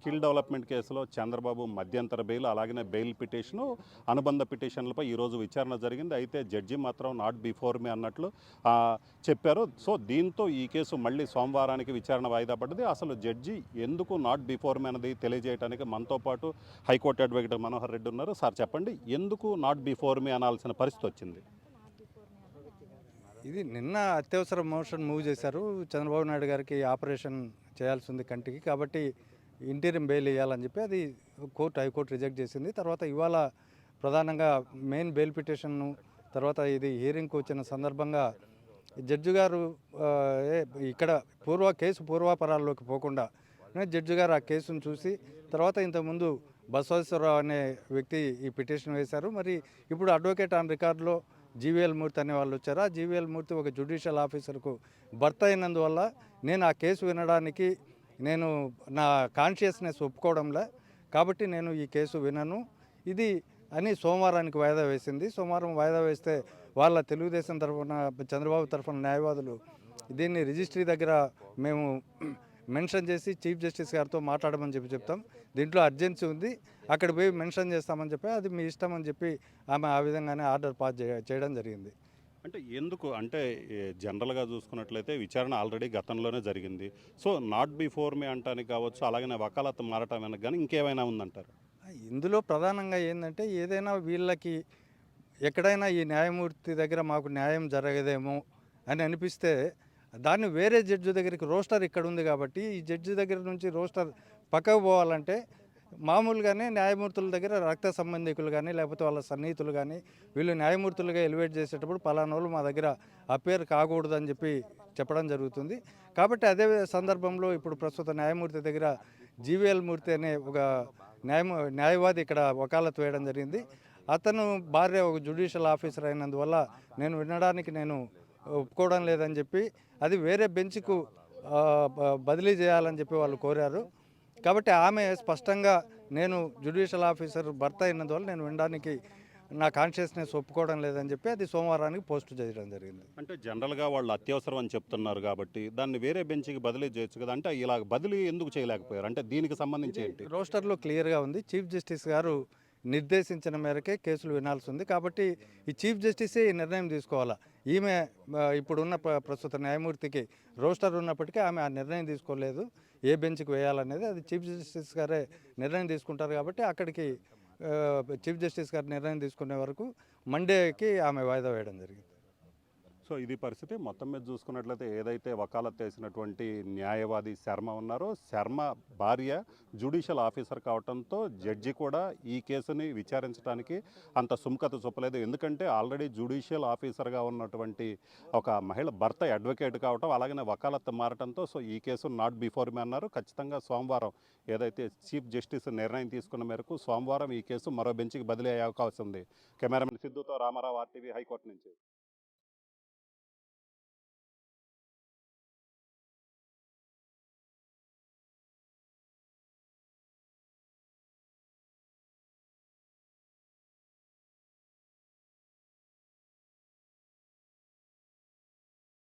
Skill development కేసులో చంద్రబాబు మధ్యంతర bail అలాగనే బెయిల్ పిటిషను అనుబంధ పిటిషన్లపై ఈరోజు విచారణ జరిగింది. అయితే జడ్జి మాత్రం నాట్ బిఫోర్ మీ అన్నట్లు చెప్పారు. సో దీంతో ఈ కేసు మళ్ళీ సోమవారానికి విచారణ వాయిదా పడ్డది. అసలు జడ్జి ఎందుకు నాట్ బిఫోర్ మీ అన్నది తెలియజేయడానికి మనతో పాటు హైకోర్టు అడ్వకేట్ మనోహర్ రెడ్డి ఉన్నారు. సార్ చెప్పండి ఎందుకు నాట్ బిఫోర్ మీ అనాల్సిన పరిస్థితి వచ్చింది? ఇది నిన్న అత్యవసర మోషన్ మూవ్ చేశారు. చంద్రబాబు నాయుడు గారికి ఆపరేషన్ చేయాల్సి ఉంది కంటికి. కాబట్టి ఇంటీరియం బెయిల్ వేయాలని చెప్పి అది కోర్టు హైకోర్టు రిజెక్ట్ చేసింది. తర్వాత ఇవాళ ప్రధానంగా మెయిన్ బెయిల్ పిటిషన్ను తర్వాత ఇది హియరింగ్కి వచ్చిన సందర్భంగా జడ్జి గారు ఏ, ఇక్కడ పూర్వ కేసు పూర్వాపరాల్లోకి పోకుండా జడ్జి గారు ఆ కేసును చూసి తర్వాత ఇంతకుముందు బసవేశ్వరరావు అనే వ్యక్తి ఈ పిటిషన్ వేశారు. మరి ఇప్పుడు అడ్వకేట్ ఆన్ రికార్డులో జీవీఎల్ మూర్తి అనే వాళ్ళు వచ్చారు. ఆ జీవీఎల్ మూర్తి ఒక జ్యుడిషియల్ ఆఫీసర్కు భర్త అయినందువల్ల నేను ఆ కేసు వినడానికి నేను నా కాన్షియస్నెస్ ఒప్పుకోవడంలా కాబట్టి నేను ఈ కేసు వినను. ఇది అని సోమవారానికి వాయిదా వేసింది. సోమవారం వాయిదా వేస్తే వాళ్ళ తెలుగుదేశం తరఫున చంద్రబాబు తరఫున న్యాయవాదులు దీన్ని రిజిస్ట్రీ దగ్గర మేము మెన్షన్ చేసి చీఫ్ జస్టిస్ గారితో మాట్లాడమని చెప్పి చెప్తాం. దీంట్లో అర్జెన్సీ ఉంది. అక్కడ పోయి మెన్షన్ చేస్తామని చెప్పి అది మీ ఇష్టం అని చెప్పి ఆమె ఆ విధంగానే ఆర్డర్ పాస్ చేయడం జరిగింది. అంటే ఎందుకు? అంటే జనరల్గా చూసుకున్నట్లయితే విచారణ ఆల్రెడీ గతంలోనే జరిగింది. సో నాట్ బిఫోర్ మీ అంటానికి కావచ్చు అలాగనే వకాలత్ మారటం వెనక కానీ ఇంకేమైనా ఉందంటారు? ఇందులో ప్రధానంగా ఏంటంటే ఏదైనా వీళ్ళకి ఎక్కడైనా ఈ న్యాయమూర్తి దగ్గర మాకు న్యాయం జరగదేమో అని అనిపిస్తే దాన్ని వేరే జడ్జి దగ్గరికి రోస్టర్ ఇక్కడ ఉంది కాబట్టి ఈ జడ్జి దగ్గర నుంచి రోస్టర్ పక్కకు పోవాలంటే మామూలుగానే న్యాయమూర్తుల దగ్గర రక్త సంబంధికులు కానీ లేకపోతే వాళ్ళ సన్నిహితులు కానీ వీళ్ళు న్యాయమూర్తులుగా ఎలివేట్ చేసేటప్పుడు పలానోళ్ళు మా దగ్గర అపేర్ కాకూడదు అని చెప్పి చెప్పడం జరుగుతుంది. కాబట్టి అదే సందర్భంలో ఇప్పుడు ప్రస్తుత న్యాయమూర్తి దగ్గర జీవీఎల్ మూర్తి అనే ఒక న్యాయ న్యాయవాది ఇక్కడ వకాలత్ వేయడం జరిగింది. అతను భార్య ఒక జ్యుడిషియల్ ఆఫీసర్ అయినందువల్ల నేను వినడానికి నేను ఒప్పుకోవడం లేదని చెప్పి అది వేరే బెంచ్కు బదిలీ చేయాలని చెప్పి వాళ్ళు కోరారు. కాబట్టి ఆమె స్పష్టంగా నేను జ్యుడిషియల్ ఆఫీసర్ భర్త అయినందువల్ల నేను వినడానికి నా కాన్షియస్నెస్ ఒప్పుకోవడం లేదని చెప్పి అది సోమవారానికి పోస్ట్ చేయడం జరిగింది. అంటే జనరల్గా వాళ్ళు అత్యవసరం అని చెప్తున్నారు కాబట్టి దాన్ని వేరే బెంచ్కి బదిలీ చేయొచ్చు కదా. అంటే ఇలా బదిలీ ఎందుకు చేయలేకపోయారు? అంటే దీనికి సంబంధించి ఏంటి? రోస్టర్లో క్లియర్గా ఉంది. చీఫ్ జస్టిస్ గారు నిర్దేశించిన మేరకే కేసులు వినాల్సి ఉంది కాబట్టి ఈ చీఫ్ జస్టిసే ఈ నిర్ణయం తీసుకోవాలా? ఈమె ఇప్పుడున్న ప్ర- ప్రస్తుత న్యాయమూర్తికి రోస్టర్ ఉన్నప్పటికీ ఆమె ఆ నిర్ణయం తీసుకోలేదు. ఏ బెంచ్కి వేయాలనేది అది చీఫ్ జస్టిస్ గారే నిర్ణయం తీసుకుంటారు కాబట్టి అక్కడికి చీఫ్ జస్టిస్ గారు నిర్ణయం తీసుకునే వరకు మండేకి ఆమె వాయిదా వేయడం జరిగింది. సో ఇది పరిస్థితి. మొత్తం మీద చూసుకున్నట్లయితే ఏదైతే వకాలత్ చేసినటువంటి న్యాయవాది శర్మ ఉన్నారో శర్మ భార్య జ్యుడిషియల్ ఆఫీసర్ కావడంతో జడ్జి కూడా ఈ కేసుని విచారించడానికి అంత సుముఖత చూపలేదు. ఎందుకంటే ఆల్రెడీ జ్యుడిషియల్ ఆఫీసర్గా ఉన్నటువంటి ఒక మహిళ భర్త అడ్వకేట్ కావటం అలాగనే వకాలత్ మారటంతో సో ఈ కేసు నాట్ బిఫోర్ మీ అన్నారు. ఖచ్చితంగా సోమవారం ఏదైతే చీఫ్ జస్టిస్ నిర్ణయం తీసుకున్న మేరకు సోమవారం ఈ కేసు మరో బెంచ్కి బదిలీ అయ్యే అవకాశం ఉంది. కెమెరామెన్ సిద్ధుతో రామారావు ఆర్టీవీ హైకోర్టు నుంచి.